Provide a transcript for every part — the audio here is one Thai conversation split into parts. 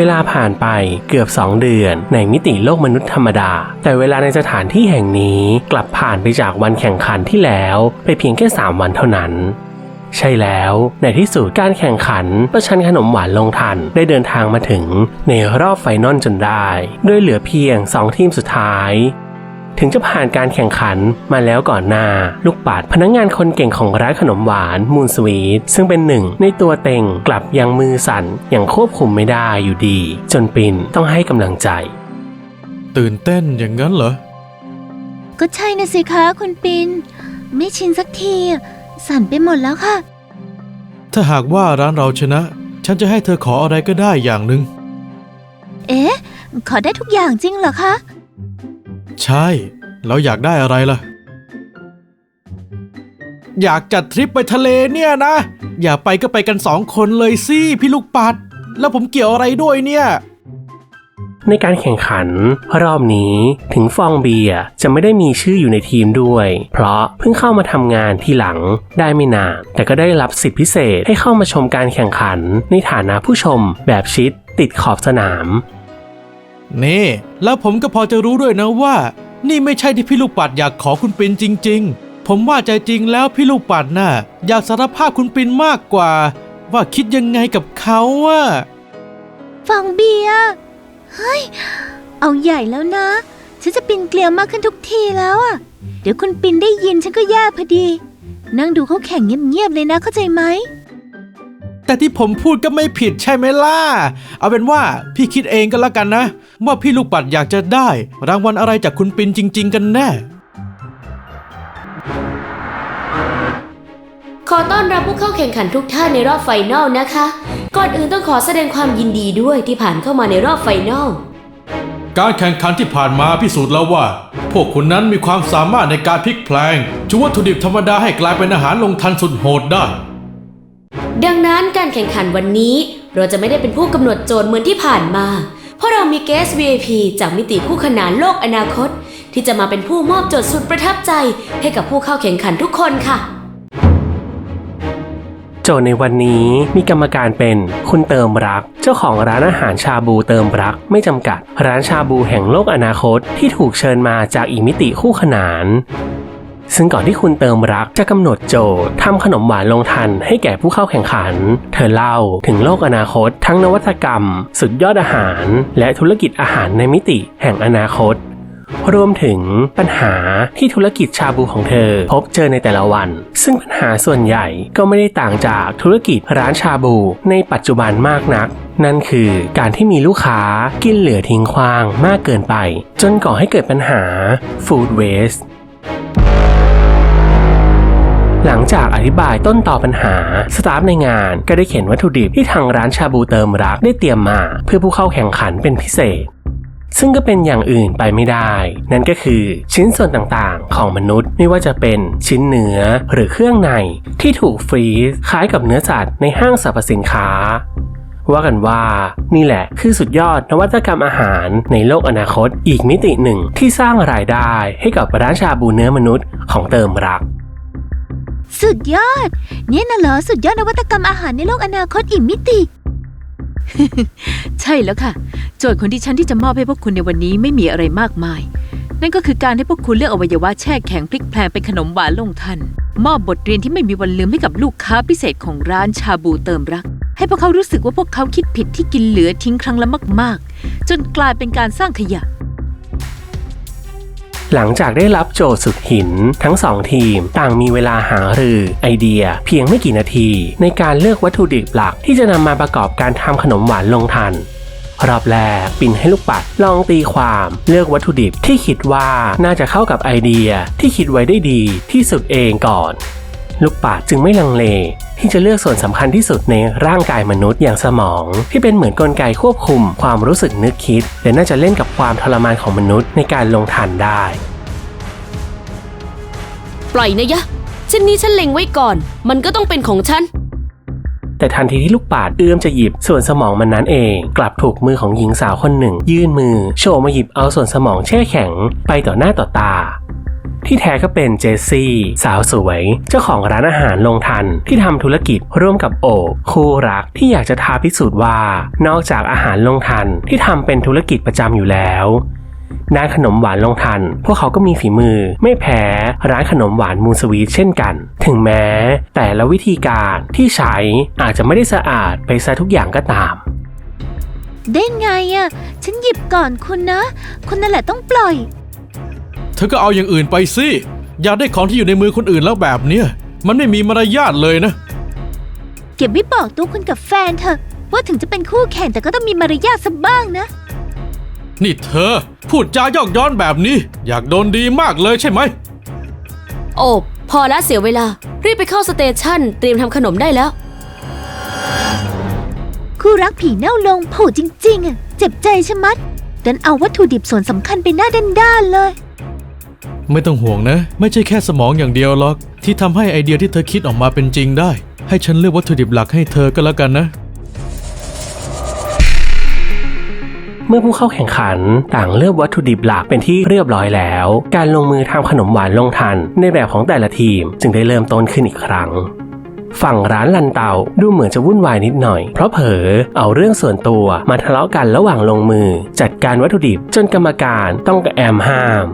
เวลาผ่านไปเกือบ 2 เดือนในมิติโลกมนุษย์ธรรมดา แต่เวลาในสถานที่แห่งนี้กลับผ่านไปจากวันแข่งขันที่แล้วไปเพียงแค่ 3 วันเท่านั้นใช่แล้วในที่สุดการแข่งขันประชันขนมหวานลงทันได้เดินทางมาถึงในรอบไฟนอลจนได้ด้วยเหลือเพียง 2 ทีมสุดท้าย ถึงจะผ่านการแข่งขันมาแล้วก่อนหน้า ลูกปัดพนักงงานคนเก่งของร้านขนมหวานมูนสวีทซึ่งเป็นหนึ่งในตัวเต็งกลับยังมือสั่นอย่างควบคุมไม่ได้อยู่ดี จนปินต้องให้กำลังใจ ตื่นเต้นอย่างนั้นเหรอ ก็ใช่นะสิคะคุณปิน ไม่ชินสักที สั่นไปหมดแล้วค่ะ ถ้าหากว่าร้านเราชนะ ฉันจะให้เธอขออะไรก็ได้อย่างหนึ่ง เอ๊ะ ขอได้ทุกอย่างจริงเหรอคะ ใช่ แล้วอยากได้อะไรล่ะ อยากจัดทริปไปทะเลเนี่ยนะ อย่าไปก็ไปกันสองคนเลยสิพี่ลูกปัด แล้วผมเกี่ยวอะไรด้วยเนี่ย ในการแข่งขัน รอบนี้ถึงฟองเบียร์จะไม่ได้มีชื่ออยู่ในทีมด้วย เพราะเพิ่งเข้ามาทำงานที่หลังได้ไม่นาน แต่ก็ได้รับสิทธิพิเศษให้เข้ามาชมการแข่งขัน ในฐานะผู้ชมแบบชิดติดขอบสนาม นี่ แล้วผมก็พอจะรู้ด้วยนะว่า นี่ไม่ใช่ที่พี่ลูกปัดอยากขอคุณปินจริง ๆ ผมว่าใจจริงแล้วพี่ลูกปัดน่ะ อยากสารภาพคุณปินมากกว่า ว่าคิดยังไงกับเขาอะฟองเบียร์เฮ้ย เอาใหญ่แล้วนะ ฉันจะปินเกลียวมากขึ้นทุกทีแล้วอะเดี๋ยวคุณปินได้ยินฉันก็แย่พอดี นั่งดูเขาแข่งเงียบๆเลยนะเข้าใจไหม แต่ที่ผมพูดก็ไม่ผิดใช่ไหมล่ะ เอาเป็นว่าพี่คิดเองก็แล้วกันนะ ว่าพี่ลูกปัดอยากจะได้ รางวัลอะไรจากคุณปินจริง ๆ กันแน่ ขอต้อนรับผู้เข้าแข่งขันทุกท่านในรอบไฟนอลนะคะ ก่อนอื่นต้องขอแสดงความยินดีด้วยที่ผ่านเข้ามาในรอบไฟนอล การแข่งขันที่ผ่านมาพิสูจน์แล้วว่า พวกคุณนั้นมีความสามารถในการพลิกแพลงชุวัตถุดิบธรรมดาให้กลายเป็นอาหารลงทันสุดโหดได้ ดังนั้นการแข่งขันวันนี้ เราจะไม่ได้เป็นผู้กำหนดโจทย์เหมือนที่ผ่านมา เพราะเรามีเกส VIP จากมิติคู่ขนานโลกอนาคต ที่จะมาเป็นผู้มอบโจทย์สุดประทับใจ ให้กับผู้เข้าแข่งขันทุกคนค่ะ โจทย์ในวันนี้มีกรรมการเป็นคุณเติมรัก เจ้าของร้านอาหารชาบูเติมรักไม่จำกัด ร้านชาบูแห่งโลกอนาคตที่ถูกเชิญมาจากอีกมิติคู่ขนาน ซึ่งก่อนที่คุณเติมรักจะกำหนดโจทย์ทำขนมหวานลงทันให้แก่ผู้เข้าแข่งขัน เธอเล่าถึงโลกอนาคต ทั้งนวัตกรรม สุดยอดอาหาร และธุรกิจอาหารในมิติแห่งอนาคต รวมถึงปัญหาที่ธุรกิจชาบูของเธอ พบเจอในแต่ละวัน ซึ่งปัญหาส่วนใหญ่ก็ไม่ได้ต่างจากธุรกิจร้านชาบูในปัจจุบันมากนักนั่นคือการที่มีลูกค้ากินเหลือทิ้งขว้างมากเกินไป จนก่อให้เกิดปัญหา food waste หลังจากอธิบายต้นต่อปัญหา สตาฟในงานก็ได้เขียนวัตถุดิบที่ทางร้านชาบูเติมรักได้เตรียมมา เพื่อผู้เข้าแข่งขันเป็นพิเศษ ซึ่งก็เป็นอย่างอื่นไปไม่ได้ นั่นก็คือชิ้นส่วนต่างๆ ของมนุษย์ไม่ว่าจะเป็นชิ้นเนื้อหรือเครื่องในที่ถูกฟรีซคล้ายกับเนื้อสัตว์ในห้างสรรพสินค้าว่ากันว่านี่แหละคือสุดยอดนวัตกรรมอาหารในโลกอนาคตอีกมิติหนึ่งที่สร้างรายได้ให้กับร้านชาบูเนื้อมนุษย์ของเติมรัก สุดยอด เนี่ยน่ะเหรอสุดยอดนวัตกรรมอาหารในโลกอนาคตอีกมิติ ใช่แล้วค่ะ โจทย์ของดิฉันที่จะมอบให้พวกคุณในวันนี้ไม่มีอะไรมากมาย นั่นก็คือการให้พวกคุณเลือกอวัยวะแช่แข็งพลิกแพลงเป็นขนมหวานลงทัน มอบบทเรียนที่ไม่มีวันลืมให้กับลูกค้าพิเศษของร้านชาบูเติมรัก ให้พวกเขารู้สึกว่าพวกเขาคิดผิดที่กินเหลือทิ้งครั้งละมาก ๆ จนกลายเป็นการสร้างขยะ หลังจากได้รับโจทย์สุดหิน ทั้งสองทีม ต่างมีเวลาหารือไอเดีย เพียงไม่กี่นาที ในการเลือกวัตถุดิบหลักที่จะนำมาประกอบการทำขนมหวานลงทันรอบแรกปิ่นให้ลูกปัดลองตีความเลือกวัตถุดิบที่คิดว่าน่าจะเข้ากับไอเดียที่คิดไว้ได้ดีที่สุดเองก่อน ลูกปัดจึงไม่ลังเล ที่จะเลือกส่วนสำคัญที่สุดในร่างกายมนุษย์อย่างสมอง ที่เป็นเหมือนกลไกควบคุมความรู้สึกนึกคิด และน่าจะเล่นกับความทรมานของมนุษย์ในการลงทันได้ ปล่อยนะยะชิ้นนี้ฉันเล็งไว้ก่อน มันก็ต้องเป็นของฉันแต่ทันทีที่ลูกปาดเอื้อมจะหยิบส่วนสมองมันนั้นเอง กลับถูกมือของหญิงสาวคนหนึ่ง ยื่นมือ โชว์มาหยิบเอาส่วนสมองแช่แข็ง ไปต่อหน้าต่อตา ที่แท้ก็เป็นเจสซี่ สาวสวย เจ้าของร้านอาหารลงทันที่ทำธุรกิจร่วมกับโอบคู่รักที่อยากจะท้าพิสูจน์ว่า นอกจากอาหารลงทันที่ทำเป็นธุรกิจประจำอยู่แล้วด้านขนมหวานลงทัน พวกเขาก็มีฝีมือ ไม่แพ้ร้านขนมหวานมูนสวีทเช่นกัน ถึงแม้ แต่ละวิธีการที่ใช้อาจจะไม่ได้สะอาดไปซะทุกอย่างก็ตาม ได้ไงอะ ฉันหยิบก่อนคุณนะ คุณนั่นแหละต้องปล่อย เธอก็เอาอย่างอื่นไปสิ อยากได้ของที่อยู่ในมือคนอื่นแล้วแบบเนี้ยมันไม่มีมารยาทเลยนะ เก็บไว้บอกตัวคุณกับแฟนเถอะว่าถึงจะเป็นคู่แข่งแต่ก็ต้องมีมารยาทสักบ้างนะ นี่เธอ พูดจายอกย้อนแบบนี้ อยากโดนดีมากเลยใช่ไหม โอบพอละเสียเวลา รีบไปเข้าสเตชันเตรียมทำขนมได้แล้ว คู่รักผีเน่าลงโผล่จริงๆอะเจ็บใจชะมัดดันเอาวัตถุดิบส่วนสำคัญไปหน้าด้านๆเลย ไม่ต้องห่วงนะ ไม่ใช่แค่สมองอย่างเดียวหรอก ที่ทำให้ไอเดียที่เธอคิดออกมาเป็นจริงได้ ให้ฉันเลือกวัตถุดิบหลักให้เธอก็แล้วกันนะ เมื่อผู้เข้าแข่งขันต่างเลือกวัตถุดิบหลักเป็นที่เรียบร้อยแล้ว การลงมือทำขนมหวานลงทัน ในแบบของแต่ละทีมจึงได้เริ่มต้นขึ้นอีกครั้ง ฝั่งร้านลันเตาดูเหมือนจะวุ่นวายนิดหน่อย เพราะเผลอเอาเรื่องส่วนตัวมาทะเลาะกันระหว่างลงมือ จัดการวัตถุดิบจนกรรมการต้องกระแอมห้าม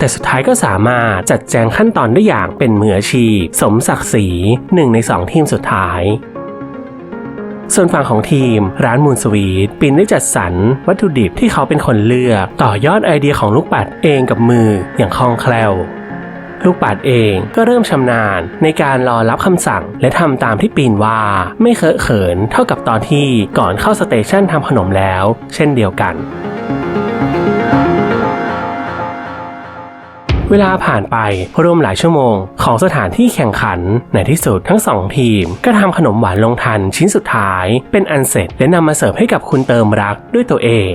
แต่สุดท้ายก็สามารถจัดแจงขั้นตอนได้อย่างเป็นมืออาชีพ สมศักดิ์ศรีหนึ่งในสองทีมสุดท้าย ส่วนฝั่งของทีมร้านมูนสวีทปินได้จัดสรรวัตถุดิบที่เขาเป็นคนเลือก ต่อยอดไอเดียของลูกปัดเองกับมืออย่างคล่องแคล่วลูกปัดเองก็เริ่มชำนาญในการรอรับคำสั่ง และทำตามที่ปีนว่า ไม่เคอะเขินเท่ากับตอนที่ก่อนเข้าสเตชันทำขนมแล้ว เช่นเดียวกัน เวลาผ่านไปรวมหลายชั่วโมง ของสถานที่แข่งขันในที่สุดทั้งสองทีม ก็ทำขนมหวานลงทันชิ้นสุดท้าย เป็นอันเสร็จและนำมาเสิร์ฟให้กับคุณเติมรักด้วยตัวเอง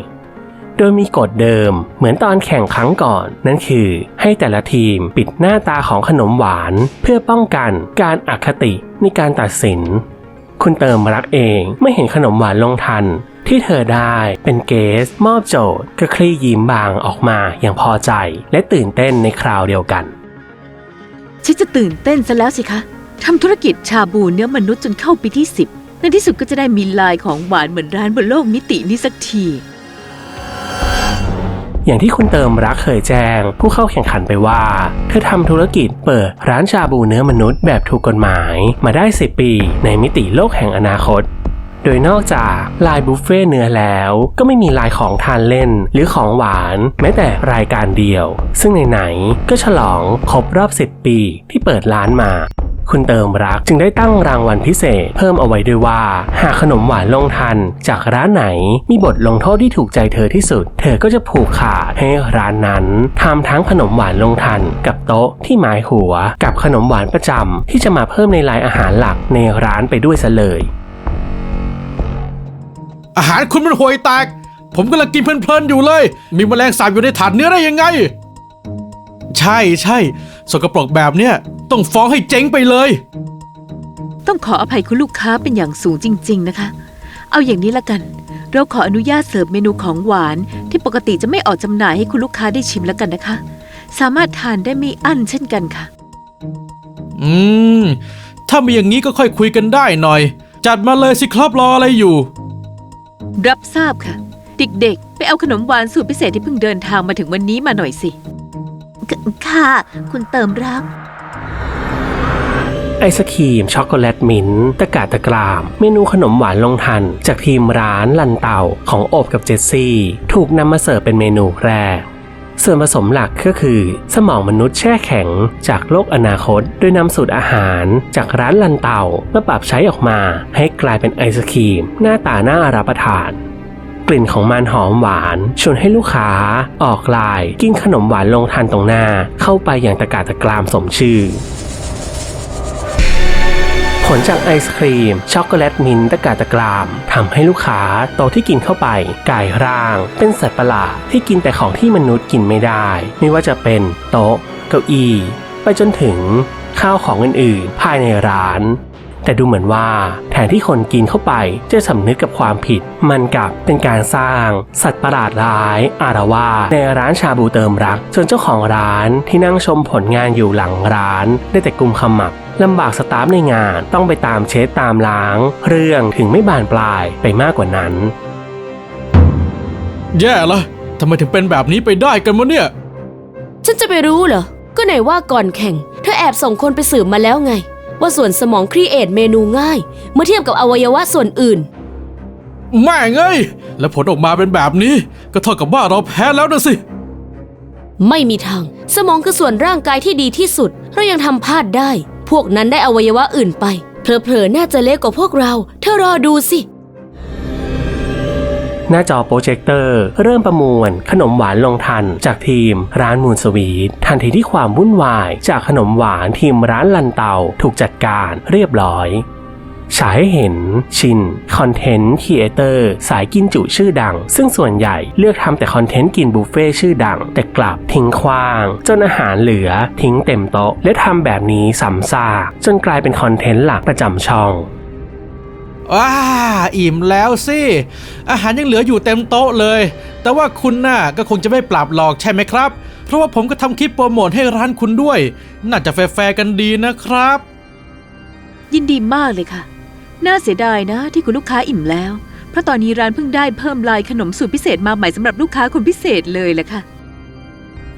โดยมีกฎเดิมเหมือนตอนแข่งครั้งก่อน นั่นคือให้แต่ละทีมปิดหน้าตาของขนมหวาน เพื่อป้องกันการอคติในการตัดสิน คุณเติมรักเองไม่เห็นขนมหวานลงทัน ที่เธอได้เป็นเกส มอบโจทย์ก็คลี่ยิ้มบางออกมาอย่างพอใจ และตื่นเต้นในคราวเดียวกัน ฉันจะตื่นเต้นซะแล้วสิคะทำธุรกิจชาบูเนื้อมนุษย์จนเข้าปีที่ 10 ในที่สุดก็จะได้มีลายของหวานเหมือนร้านบนโลกมิตินี้สักที อย่างที่คุณเติมรักเคยแจ้ง ผู้เข้าแข่งขันไปว่า เธอทำธุรกิจเปิดร้านชาบูเนื้อมนุษย์แบบถูกกฎหมายมาได้ 10 ปี ในมิติโลกแห่งอนาคตโดยนอกจากลายบุฟเฟ่เนื้อแล้วก็ไม่มีลายของทานเล่นหรือของหวานแม้แต่รายการเดียว ซึ่งไหนๆก็ฉลองครบรอบ 10 ปีที่เปิดร้านมา คุณเติมรักจึงได้ตั้งรางวัลพิเศษ เพิ่มเอาไว้ด้วยว่า หากขนมหวานลงทัน จากร้านไหนมีบทลงโทษที่ถูกใจเธอที่สุด เธอก็จะผูกขาดให้ร้านนั้นทำทั้งขนมหวานลงทัน กับโต๊ะที่หมายหัว กับขนมหวานประจำที่จะมาเพิ่มในรายอาหารหลักในร้านไปด้วยซะเลย อาหารคุณมันห่วยแตก ผมกำลังกินเพลินๆอยู่เลย มีแมลงสาบอยู่ในถาดเนื้อได้ยังไง ใช่ใช่สกปรกแบบเนี้ย ต้องฟ้องให้เจ๊งไปเลย ต้องขออภัยคุณลูกค้าเป็นอย่างสูงจริง ๆ นะคะ เอาอย่างนี้ละกัน เราขออนุญาตเสิร์ฟเมนูของหวาน ที่ปกติจะไม่ออกจำหน่ายให้คุณลูกค้าได้ชิมแล้วกันนะคะ สามารถทานได้ไม่อั้นเช่นกันค่ะ อืม ถ้ามีอย่างนี้ก็ค่อยคุยกันได้หน่อย จัดมาเลยสิครับรออะไรอยู่ รับทราบค่ะ เด็กๆ ไปเอาขนมหวานสูตรพิเศษที่เพิ่งเดินทางมาถึงวันนี้มาหน่อยสิ ค่ะ คุณเติมรัก ไอศครีมช็อกโกแลตมิ้นท์ตะกาตะกราม เมนูขนมหวานลงทัน จากทีมร้านลันเต่าของโอบกับเจสซี่ ถูกนำมาเสิร์ฟเป็นเมนูแรกส่วนผสมหลักก็คือ สมองมนุษย์แช่แข็งจากโลกอนาคต โดยนำสูตรอาหารจากร้านลันเตามาปรับใช้ออกมา ให้กลายเป็นไอศครีม หน้าตาน่ารับประทาน กลิ่นของมันหอมหวาน ชวนให้ลูกค้า ออกลาย กินขนมหวานลงทานตรงหน้า เข้าไปอย่างตะกาตะกรามสมชื่อ ผลจากไอศครีม ช็อกโกแลตมินท์ตะกาตะกรามทำให้ลูกค้าโตที่กินเข้าไปกลายร่าง เป็นสัตว์ประหลาดที่กินแต่ของที่มนุษย์กินไม่ได้ ไม่ว่าจะเป็นโต๊ะ เก้าอี้ ไปจนถึงข้าวของอื่นๆ ภายในร้าน แต่ดูเหมือนว่าแทนที่คนกินเข้าไปจะสำนึกกับความผิด มันกลับเป็นการสร้าง สัตว์ประหลาดร้าย อารวาสในร้านชาบูเติมรัก จนเจ้าของร้านที่นั่งชมผลงานอยู่หลังร้าน ได้แต่กุมขมับ ลำบากสตาฟในงานต้องไปตามเช็ดตามล้าง เรื่องถึงไม่บานปลายไปมากกว่านั้น แย่ละทำไมถึงเป็นแบบนี้ไปได้กันวะเนี่ย ฉันจะไปรู้เหรอ ก็ไหนว่าก่อนแข่ง เธอแอบส่งคนไปสืบมาแล้วไง ว่าส่วนสมองครีเอทเมนูง่าย เมื่อเทียบกับอวัยวะส่วนอื่น แม่งเอ้ยแล้วผลออกมาเป็นแบบนี้ ก็เท่ากับว่าเราแพ้แล้วนะสิ ไม่มีทาง สมองคือส่วนร่างกายที่ดีที่สุด เรายังทำพลาดได้ พวกนั้นได้อวัยวะอื่นไป เผลอๆ น่าจะเล็กกว่าพวกเรา เธอรอดูสิ หน้าจอโปรเจคเตอร์ เริ่มประมวล ขนมหวานลงทันจากทีมร้านมูนสวีททันทีที่ความวุ่นวาย จากขนมหวานทีมร้านลันเตาถูกจัดการเรียบร้อย ฉายให้เห็นชินคอนเทนต์ครีเอเตอร์สายกินจุชื่อดัง ซึ่งส่วนใหญ่เลือกทำแต่คอนเทนต์กินบุฟเฟ่ชื่อดัง แต่กลับทิ้งขว้าง จนอาหารเหลือทิ้งเต็มโต๊ะ และทำแบบนี้ซ้ำซากจนกลายเป็นคอนเทนต์หลักประจำช่องว้าอิ่มแล้วสิ อาหารยังเหลืออยู่เต็มโต๊ะเลย แต่ว่าคุณน่ะก็คงจะไม่ปรับหรอกใช่ไหมครับ เพราะว่าผมก็ทำคลิปโปรโมทให้ร้านคุณด้วย น่าจะแฟร์ๆกันดีนะครับ ยินดีมากเลยค่ะ น่าเสียดายนะที่คุณลูกค้าอิ่มแล้ว เพราะตอนนี้ร้านเพิ่งได้เพิ่มลายขนมสูตรพิเศษมาใหม่สำหรับลูกค้าคนพิเศษเลยแหละค่ะ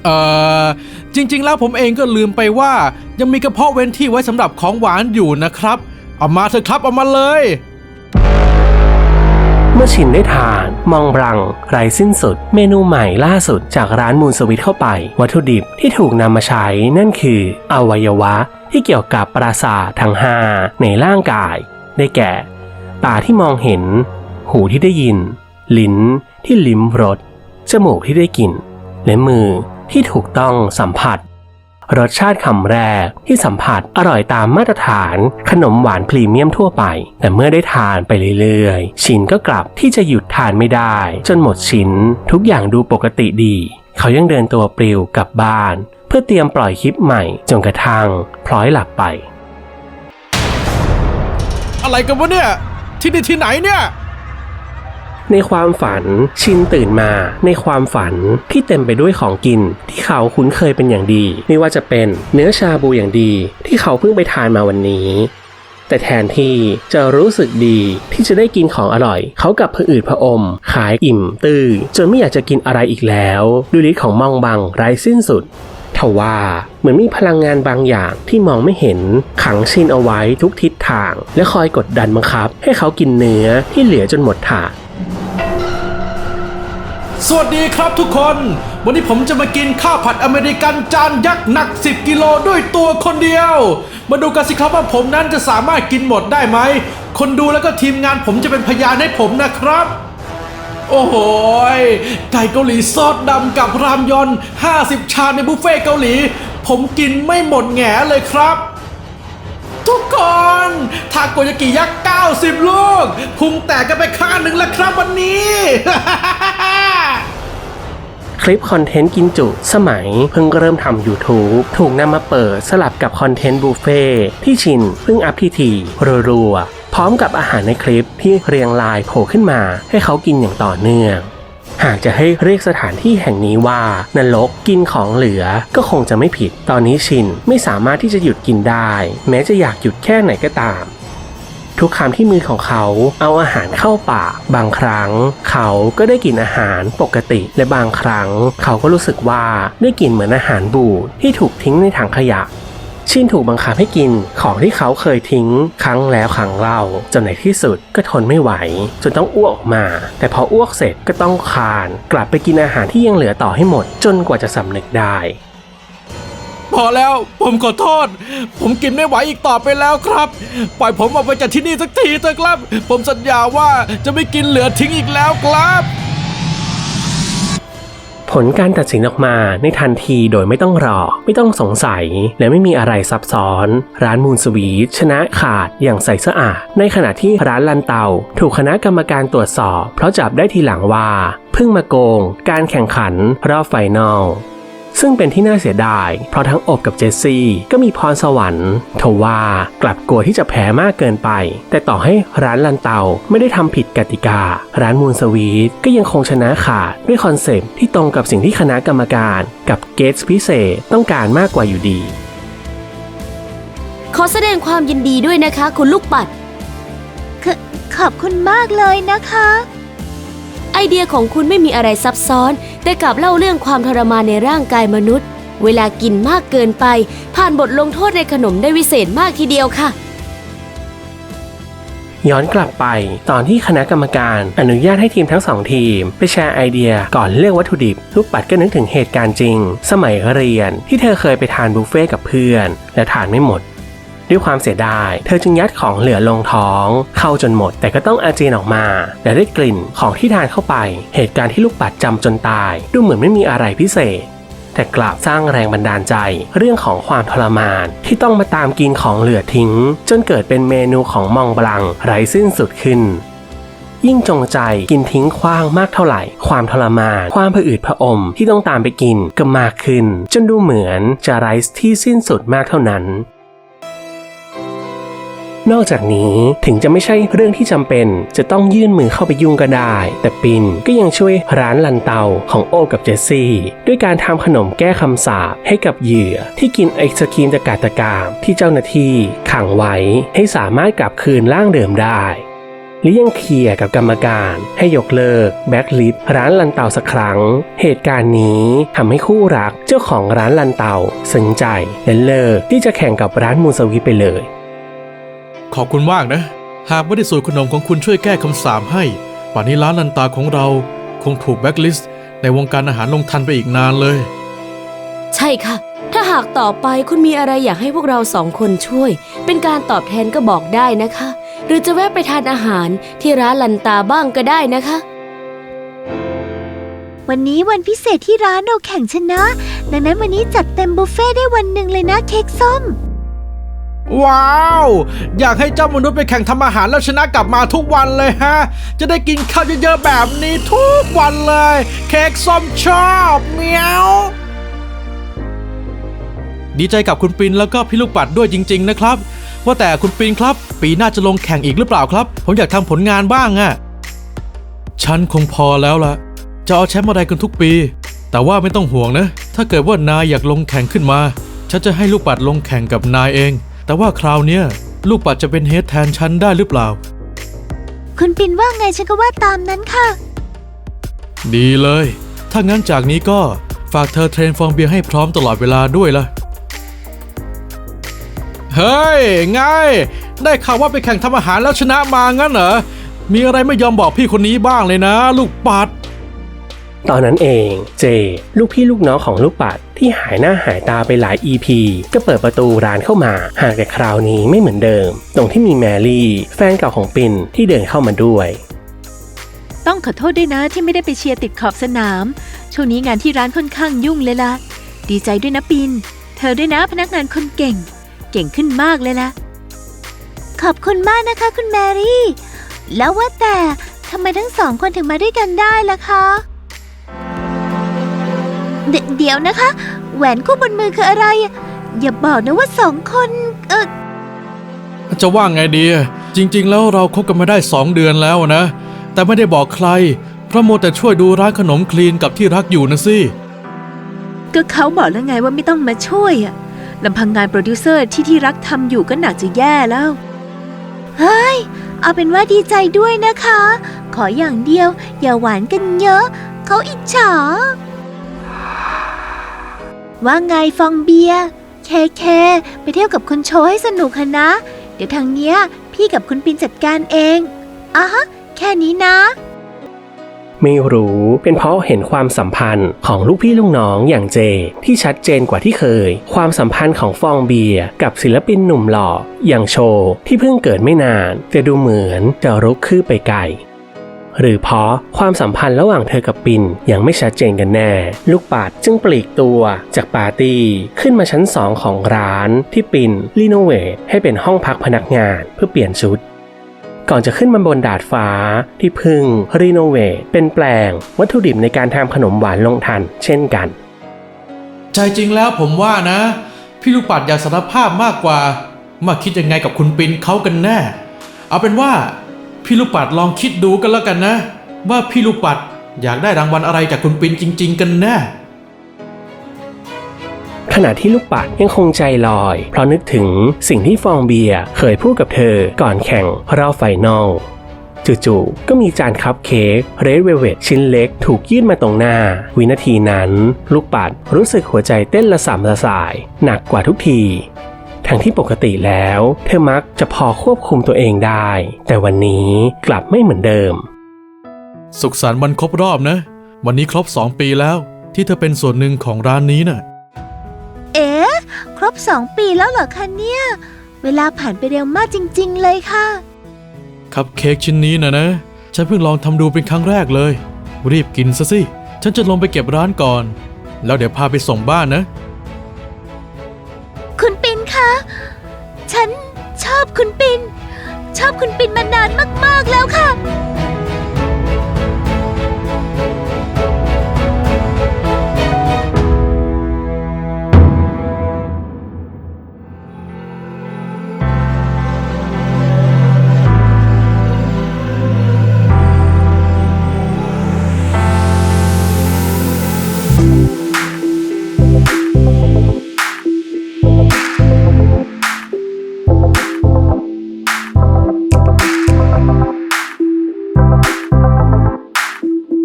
เอ่อ จริง ๆ แล้วผมเองก็ลืมไปว่า ยังมีกระเพาะเว้นที่ไว้สำหรับของหวานอยู่นะครับ เอามาเถอะครับเอามาเลย เมื่อชินได้ทานมองบรังไรสิ้นสุด เมนูใหม่ล่าสุดจากร้านมูนสวิตเข้าไป วัตถุดิบที่ถูกนำมาใช้นั่นคือ อวัยวะที่เกี่ยวกับประสาททั้งห้าในร่างกาย ได้แก่ ตาที่มองเห็น หูที่ได้ยิน ลิ้นที่ลิ้มรสจมูกที่ได้กลิ่น และมือที่ถูกต้องสัมผัส รสชาติคำแรกที่สัมผัสอร่อยตามมาตรฐานขนมหวานพรีเมียมทั่วไป แต่เมื่อได้ทานไปเรื่อยๆ ชินก็กลับที่จะหยุดทานไม่ได้ จนหมดชิ้นทุกอย่างดูปกติดี เขายังเดินตัวปลิวกลับบ้าน เพื่อเตรียมปล่อยคลิปใหม่จนกระทั่งพลอยหลับไป อะไรกันวะเนี่ย ที่นี่ที่ไหนเนี่ยในความฝันชินตื่นมาในความฝันที่เต็มไปด้วยของกิน ที่เขาคุ้นเคยเป็นอย่างดี ไม่ว่าจะเป็นเนื้อชาบูอย่างดี ที่เขาเพิ่งไปทานมาวันนี้ แต่แทนที่จะรู้สึกดีที่จะได้กินของอร่อย เขากับผะอืดผะอม ขายอิ่มตื้อจนไม่อยากจะกินอะไรอีกแล้วด้วยฤทธิ์ของมองบังไร้สิ้นสุด ทว่าเหมือนมีพลังงานบางอย่างที่มองไม่เห็นขังชินเอาไว้ทุกทิศทาง และคอยกดดันบังคับ ให้เขากินเนื้อที่เหลือจนหมดถาดสวัสดีครับทุกคน วันนี้ผมจะมากินข้าวผัดอเมริกันจานยักษ์หนัก 10 กิโลด้วยตัวคนเดียว มาดูกันสิครับว่าผมนั้นจะสามารถกินหมดได้ไหม คนดูแล้วก็ทีมงานผมจะเป็นพยานให้ผมนะครับ โอ้โหไก่เกาหลีซอสดำกับรามยอน 50 ชามในบุฟเฟ่ต์เกาหลี ผมกินไม่หมดแหงเลยครับ ทุกคนทาโกยากิยักษ์ 90 ลูก พุงแตกกันไปข้างหนึ่งแล้วครับวันนี้ คลิปคอนเทนต์กินจุสมัยเพิ่งเริ่มทำ YouTube ถูกนำมาเปิดสลับกับคอนเทนต์บุฟเฟ่ที่ชินเพิ่งอัพทีทีรัวๆ ร้อมกับอาหารในคลิปที่เรียงรายโผล่ขึ้นมาให้เขากินอย่างต่อเนื่อง หากจะให้เรียกสถานที่แห่งนี้ว่านรกกินของเหลือก็คงจะไม่ผิด ตอนนี้ชินไม่สามารถที่จะหยุดกินได้ แม้จะอยากหยุดแค่ไหนก็ตาม ทุกคำที่มือของเขาเอาอาหารเข้าปาก บางครั้ง เขาก็ได้กินอาหารปกติและบางครั้ง เขาก็รู้สึกว่าได้กลินเหมือนอาหารบูดที่ถูกทิ้งในถังขยะ ชินถูกบังคับให้กินของที่เขาเคยทิ้งครั้งแล้วครั้งเล่าจนในที่สุดก็ทนไม่ไหว จนต้องอ้วกออกมา แต่พออ้วกเสร็จก็ต้องคาน กลับไปกินอาหารที่ยังเหลือต่อให้หมด จนกว่าจะสำนึกได้พอแล้วผมขอโทษ ผมกินไม่ไหวอีกต่อไปแล้วครับ ปล่อยผมออกไปจากที่นี่สักทีเถอะครับ ผมสัญญาว่าจะไม่กินเหลือทิ้งอีกแล้วครับ ผลการตัดสินออกมาในทันทีโดยไม่ต้องรอ ไม่ต้องสงสัย และไม่มีอะไรซับซ้อน ร้านมูนสวีทชนะขาดอย่างใสสะอาด ในขณะที่ร้านลันเตา ถูกคณะกรรมการตรวจสอบ เพราะจับได้ทีหลังว่า เพิ่งมาโกง การแข่งขันรอบไฟนอล ซึ่งเป็นที่น่าเสียดาย เพราะทั้งอบกับเจสซี่ก็มีพรสวรรค์ทว่ากลับกลัวที่จะแพ้มากเกินไป แต่ต่อให้ร้านลันเตาไม่ได้ทำผิดกติกา ร้านมูนสวีทก็ยังคงชนะขาดด้วยคอนเซปต์ที่ตรงกับสิ่งที่คณะกรรมการกับเกสพิเศษต้องการมากกว่าอยู่ดี ขอแสดงความยินดีด้วยนะคะ คุณลูกปัดขขอบคุณมากเลยนะคะ ไอเดียของคุณไม่มีอะไรซับซ้อน แต่กลับเล่าเรื่องความทรมานในร่างกายมนุษย์ เวลากินมากเกินไป ผ่านบทลงโทษในขนมได้วิเศษมากทีเดียวค่ะ ย้อนกลับไปตอนที่คณะกรรมการอนุญาตให้ทีมทั้งสองทีม ไปแชร์ไอเดียก่อนเลือกวัตถุดิบ ลูกปัดก็นึกถึงเหตุการณ์จริง สมัยเรียนที่เธอเคยไปทานบุฟเฟ่ต์กับเพื่อน และทานไม่หมด ด้วยความเสียดาย เธอจึงยัดของเหลือลงท้อง เข้าจนหมด แต่ก็ต้องอาเจียนออกมา และได้กลิ่นของที่ทานเข้าไป เหตุการณ์ที่ลูกปัดจำจนตาย ดูเหมือนไม่มีอะไรพิเศษแต่กลับสร้างแรงบันดาลใจ เรื่องของความทรมาน ที่ต้องมาตามกินของเหลือทิ้ง จนเกิดเป็นเมนูของมองบลังไร้สิ้นสุดขึ้น ยิ่งจงใจกินทิ้งขว้างมากเท่าไหร่ ความทรมาน ความผะอืดผะอมที่ต้องตามไปกินก็มากขึ้น จนดูเหมือนจะไร้ที่สิ้นสุดมากเท่านั้น นอกจากนี้ถึงจะไม่ใช่เรื่องที่จำเป็น จะต้องยื่นมือเข้าไปยุ่งก็ได้ แต่ปินก็ยังช่วยร้านลันเตาของโอกับเจสซี่ด้วยการทำขนมแก้คำสาปให้กับเหยื่อที่กินไอศครีมตะกาตะกามที่เจ้าหน้าที่ขังไว้ให้สามารถกลับคืนร่างเดิมได้หรือยังเคลียร์กับกรรมการให้ยกเลิกแบ็คลิสร้านลันเตาสักครั้ง เหตุการณ์นี้ทำให้คู่รักเจ้าของร้านลันเตาซึ้งใจและเลิกที่จะแข่งกับร้านมูสวิทไปเลย ขอบคุณมากนะ หากไม่ได้สูตรขนมของคุณช่วยแก้คำสาปให้ ป่านนี้ร้านลันตาของเราคงถูกแบ็คลิสต์ในวงการอาหารลงทันไปอีกนานเลย ใช่ค่ะ ถ้าหากต่อไปคุณมีอะไรอยากให้พวกเราสองคนช่วย เป็นการตอบแทนก็บอกได้นะคะ หรือจะแวะไปทานอาหารที่ร้านลันตาบ้างก็ได้นะคะ วันนี้วันพิเศษที่ร้านเราแข่งชนะ ดังนั้นวันนี้จัดเต็มบุฟเฟ่ต์ได้วันหนึ่งเลยนะเค้กส้ม ว้าว อยากให้เจ้ามนุษย์ไปแข่งทำอาหารแล้วชนะกลับมาทุกวันเลยฮะ จะได้กินข้าวเยอะๆแบบนี้ทุกวันเลย เค้กส้มชอบเมียวดีใจกับคุณปินแล้วก็พี่ลูกปัดด้วยจริง ๆ นะครับ ว่าแต่คุณปินครับ ปีหน้าจะลงแข่งอีกหรือเปล่าครับ ผมอยากทำผลงานบ้างอะฉันคงพอแล้วละจะเอาแชมป์อะไรกันทุกปี แต่ว่าไม่ต้องห่วงนะ ถ้าเกิดว่านายอยากลงแข่งขึ้นมา ฉันจะให้ลูกปัดลงแข่งกับนายเอง แต่ว่าคราวเนี้ยลูกปัดจะเป็นเฮดแทนฉันได้หรือเปล่า คุณปินว่าไงฉันก็ว่าตามนั้นค่ะ ดีเลย ถ้างั้นจากนี้ก็ฝากเธอเทรนฟองเบียร์ให้พร้อมตลอดเวลาด้วยล่ะ เฮ้ย ไง ได้ข่าวว่าไปแข่งทำอาหารแล้วชนะมางั้นเหรอ มีอะไรไม่ยอมบอกพี่คนนี้บ้างเลยนะ ลูกปัด ตอนนั้นเอง เจ ลูกพี่ลูกน้องของลูกปัดที่หายหน้าหายตาไปหลาย EP ก็เปิดประตูร้านเข้ามา หากแต่คราวนี้ไม่เหมือนเดิม ตรงที่มีแมรี่ แฟนเก่าของปินที่เดินเข้ามาด้วย ต้องขอโทษด้วยนะที่ไม่ได้ไปเชียร์ติดขอบสนาม ช่วงนี้งานที่ร้านค่อนข้างยุ่งเลยล่ะ ดีใจด้วยนะปิน เธอด้วยนะพนักงานคนเก่ง เก่งขึ้นมากเลยล่ะ ขอบคุณมากนะคะคุณแมรี่ แล้วว่าแต่ทำไมทั้งสองคนถึงมาด้วยกันได้ล่ะคะ เดเดี๋ยวนะคะ แหวนคู่บนมือคืออะไร อย่าบอกนะว่าสองคน เออจะว่าไงดี จริง ๆ แล้วเราคบกันมาได้2เดือนแล้วนะ แต่ไม่ได้บอกใคร เพราะโมวแต่ช่วยดูร้านขนมคลีนกับที่รักอยู่นะสิ ก็เขาบอกแล้วไงว่าไม่ต้องมาช่วยอะลำพังงานโปรดิวเซอร์ที่ที่รักทำอยู่ก็หนักจะแย่แล้ว เฮ้ย เอาเป็นว่าดีใจด้วยนะคะ ขออย่างเดียว อย่าหวานกันเยอะ เขาอิจฉา ว่าไงฟองเบียเคเค ไปเที่ยวกับคุณโชให้สนุกนะ เดี๋ยวทางเนี้ย พี่กับคุณปินจัดการเองอะฮะ แค่นี้นะไม่รู้เป็นเพราะเห็นความสัมพันธ์ของลูกพี่ลูกน้องอย่างเจ ที่ชัดเจนกว่าที่เคย ความสัมพันธ์ของฟองเบียร์กับศิลปินหนุ่มหล่ออย่างโชที่เพิ่งเกิดไม่นานแต่ดูเหมือนจะรุกคืบไปไกล หรือเพราะความสัมพันธ์ระหว่างเธอกับปินยังไม่ชัดเจนกันแน่ ลูกปัดจึงปลีกตัวจากปาร์ตี้ขึ้นมาชั้นสองของร้านที่ปินรีโนเวทให้เป็นห้องพักพนักงานเพื่อเปลี่ยนชุดก่อนจะขึ้นมาบนดาดฟ้าที่พึ่งรีโนเวทเป็นแปลง วัตถุดิบในการทำขนมหวานลงทัน เช่นกัน ใจจริงแล้วผมว่านะ พี่ลูกปัดอยากสารภาพมากกว่า มาคิดยังไงกับคุณปินเขากันแน่ เอาเป็นว่า พี่ลูกปัดลองคิดดูกันแล้วกันนะ ว่าพี่ลูกปัดอยากได้รางวัลอะไรจากคุณปินจริง ๆ กันแน่ขณะที่ลูกปัดยังคงใจลอย เพราะนึกถึงสิ่งที่ฟองเบียร์เคยพูดกับเธอก่อนแข่งรอบไฟนอลจู่ๆก็มีจานคัพเค้กเรดเวเวตชิ้นเล็กถูกยื่นมาตรงหน้า วินาทีนั้น ลูกปัดรู้สึกหัวใจเต้นระสำระสาย หนักกว่าทุกที ทั้งที่ปกติแล้ว เธอมักจะพอควบคุมตัวเองได้ แต่วันนี้กลับไม่เหมือนเดิม สุขสันต์วันครบรอบนะ วันนี้ครบ2ปีแล้ว ที่เธอเป็นส่วนหนึ่งของร้านนี้น่ะ เอ๊ะครบสองปีแล้วเหรอคะเนี่ย เวลาผ่านไปเร็วมากจริง ๆ เลยค่ะ คัพเค้กชิ้นนี้นะนะ ฉันเพิ่งลองทำดูเป็นครั้งแรกเลย รีบกินซะสิ ฉันจะลงไปเก็บร้านก่อน แล้วเดี๋ยวพาไปส่งบ้านนะ คุณปินคะ ฉันชอบคุณปิน ชอบคุณปินมานานมาก ๆ แล้วค่ะ